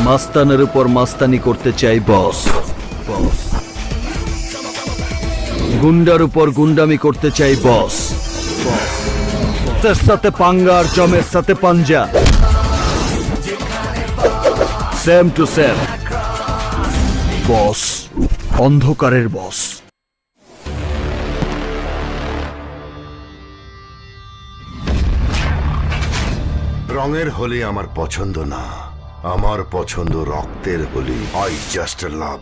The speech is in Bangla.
মাস্তানের উপর মাস্তানি করতে চাই, বস। গুন্ডার উপর গুন্ডামি করতে চাই, বস। বসের সাথে পাঙ্গা আর জমের সাথে পাঞ্জা। সেম টু সেম বস, অন্ধকারের বস। রঙের হোলি আমার পছন্দ না। আমার পছন্দ রক্তের হোলি আই জাস্ট লাভ